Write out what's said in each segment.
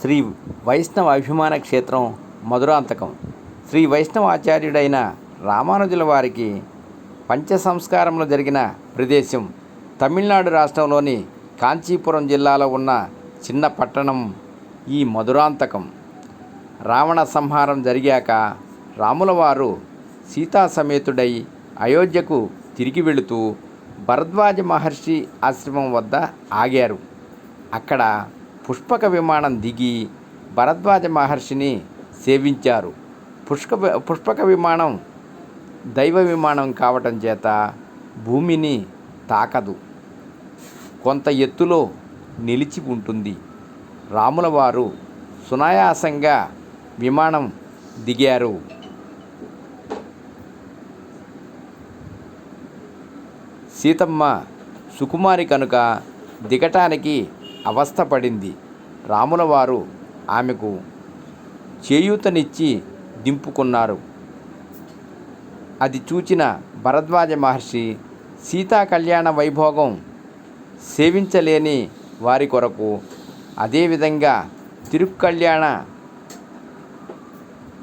శ్రీ వైష్ణవ అభిమాన క్షేత్రం మధురాంతకం. శ్రీ వైష్ణవ ఆచార్యుడైన రామానుజుల వారికి పంచ సంస్కారంలో జరిగిన ప్రదేశం తమిళనాడు రాష్ట్రంలోని కాంచీపురం జిల్లాలో ఉన్న చిన్న పట్టణం ఈ మధురాంతకం. రావణ సంహారం జరిగాక రాములవారు సీతా సమేతుడై అయోధ్యకు తిరిగి వెళుతూ భరద్వాజ మహర్షి ఆశ్రమం వద్ద ఆగారు. అక్కడ పుష్పక విమానం దిగి భరద్వాజ మహర్షిని సేవించారు. పుష్క పుష్పక విమానం దైవ విమానం కావటం చేత భూమిని తాకదు. కొంత ఎత్తులో నిలిచి ఉంటుంది. రాముల వారు సునాయాసంగా విమానం దిగారు. సీతమ్మ సుకుమారి కనుక దిగటానికి అవస్థపడింది. రాముల వారు ఆమెకు చేయూతనిచ్చి దింపుకున్నారు. అది చూచిన భరద్వాజ మహర్షి సీతా కళ్యాణ వైభోగం సేవించలేని వారి కొరకు అదేవిధంగా తిరుక్కళ్యాణ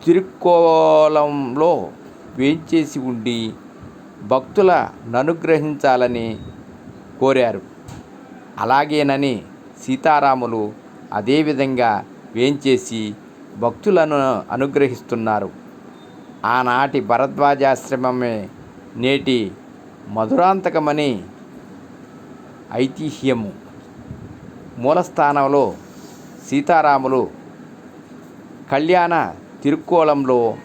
తిరుక్కోలంలో వేంచేసి ఉండి భక్తుల ననుగ్రహించాలని కోరారు. అలాగేనని సీతారాములు అదేవిధంగా వేంచేసి భక్తులను అనుగ్రహిస్తున్నారు. ఆనాటి భరద్వాజాశ్రమమే నేటి మధురాంతకమని ఐతిహ్యము. మూలస్థానంలో సీతారాములు కళ్యాణ తిరుక్కోళంలో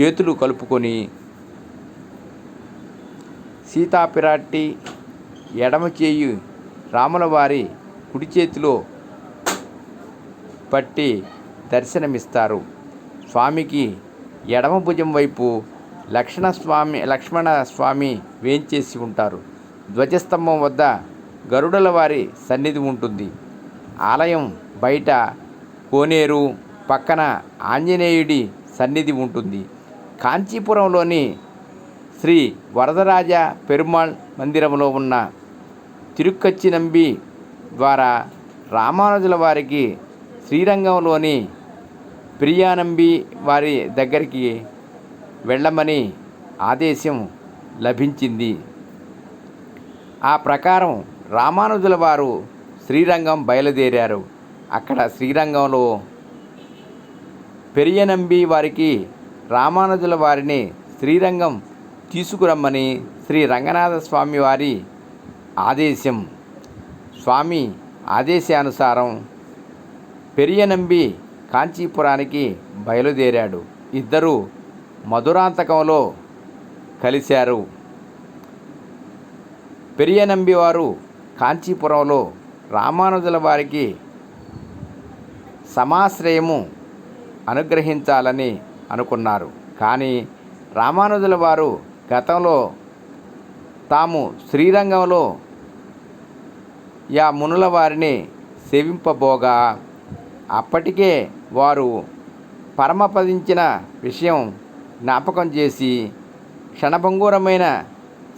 చేతులు కలుపుకొని సీతాపిరాట్టి ఎడమ చేయి రాముల వారి కుడి చేతిలో పట్టి దర్శనమిస్తారు. స్వామికి ఎడమ భుజం వైపు లక్ష్మణ స్వామి లక్ష్మణ స్వామి వేంచేసి ఉంటారు. ధ్వజస్తంభం వద్ద గరుడల వారి సన్నిధి ఉంటుంది. ఆలయం బయట కోనేరు పక్కన ఆంజనేయుడి సన్నిధి ఉంటుంది. కాంచీపురంలోని శ్రీ వరదరాజ పెరుమాళ్ మందిరంలో ఉన్న తిరుక్కచ్చినంబి ద్వారా రామానుజుల వారికి శ్రీరంగంలోని ప్రియానంబి వారి దగ్గరికి వెళ్ళమని ఆదేశం లభించింది. ఆ ప్రకారం రామానుజుల వారు శ్రీరంగం బయలుదేరారు. అక్కడ శ్రీరంగంలో పెరియనంబి వారికి రామానుజుల వారిని శ్రీరంగం తీసుకురమ్మని శ్రీ రంగనాథ స్వామి వారి ఆదేశం స్వామి ఆదేశానుసారం పెరియనంబి కాంచీపురానికి బయలుదేరాడు. ఇద్దరు మధురాంతకంలో కలిశారు. పెరియనంబి వారు కాంచీపురంలో రామానుజుల వారికి సమాశ్రయము అనుగ్రహించాలని అనుకున్నారు. కానీ రామానుజుల వారు గతంలో తాము శ్రీరంగంలో యా మునుల వారిని సేవింపబోగా. అప్పటికే వారు పరమపదించిన విషయం జ్ఞాపకం చేసి క్షణభంగూరమైన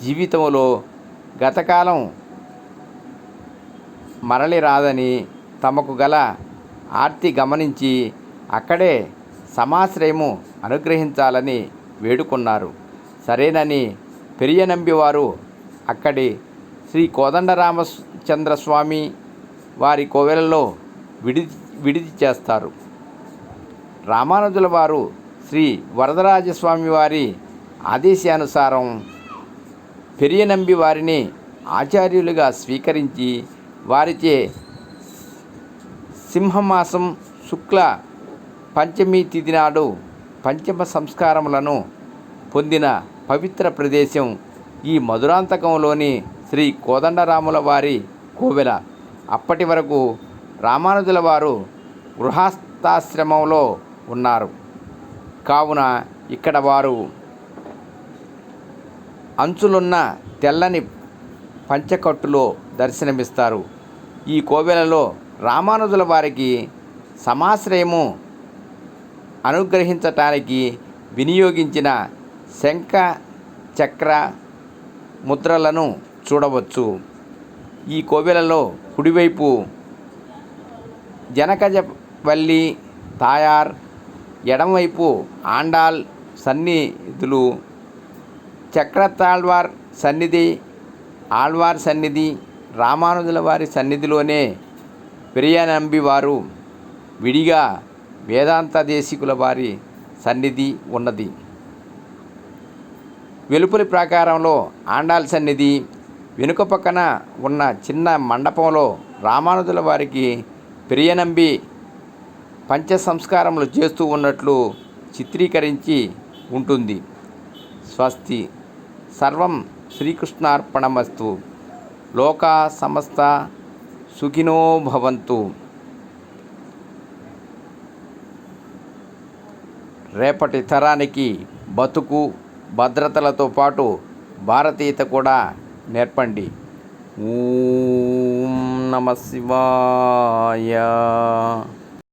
జీవితంలో గతకాలం మరలి రాదని తమకు గల ఆర్తి గమనించి అక్కడే సమాశ్రయము అనుగ్రహించాలని వేడుకున్నారు. సరేనని పెరియనంబివారు అక్కడి శ్రీ కోదండరామ స్వామి వారి కోవెలలో విడి విడిది చేస్తారు. రామానుజుల వారు శ్రీ వరదరాజస్వామి వారి ఆదేశానుసారం పెరియనంబి వారిని ఆచార్యులుగా స్వీకరించి వారిచే సింహమాసం శుక్ల పంచమి తిథి నాడు పంచమ సంస్కారములను పొందిన పవిత్ర ప్రదేశం ఈ మధురాంతకంలోని శ్రీ కోదండరాముల వారి కోవెల అప్పటి వరకు రామానుజుల వారు గృహస్థాశ్రమంలో ఉన్నారు. కావున ఇక్కడ వారు అంచులున్న తెల్లని పంచకట్టులో దర్శనమిస్తారు. ఈ కోవెలలో రామానుజుల వారికి సమాశ్రయము అనుగ్రహించటానికి వినియోగించిన శంఖ చక్ర ముద్రలను చూడవచ్చు. ఈ కోవెలలో కుడివైపు జనకజవల్లి తాయార్ ఎడమవైపు ఆండాల్ సన్నిధులు చక్రతాళ్వార్ సన్నిధి ఆళ్వార్ సన్నిధి రామానుజుల వారి సన్నిధిలోనే పెరియనంబి వారు విడిగా వేదాంత దేశికుల వారి సన్నిధి ఉన్నది. వెలుపలి ప్రాకారంలో ఆండాల్ సన్నిధి వెనుక పక్కన ఉన్న చిన్న మండపంలో రామానుజుల వారికి పెరియనంబి పంచ సంస్కారములు చేస్తూ ఉన్నట్లు చిత్రీకరించి ఉంటుంది. స్వస్తి. సర్వం శ్రీకృష్ణార్పణమస్తు. లోకా సమస్త సుఖినో భవంతు. రేపటి తరానికి బతుకు భద్రతలతో పాటు భారతీయత కూడా నేర్పండి. ఓం నమ శివాయ.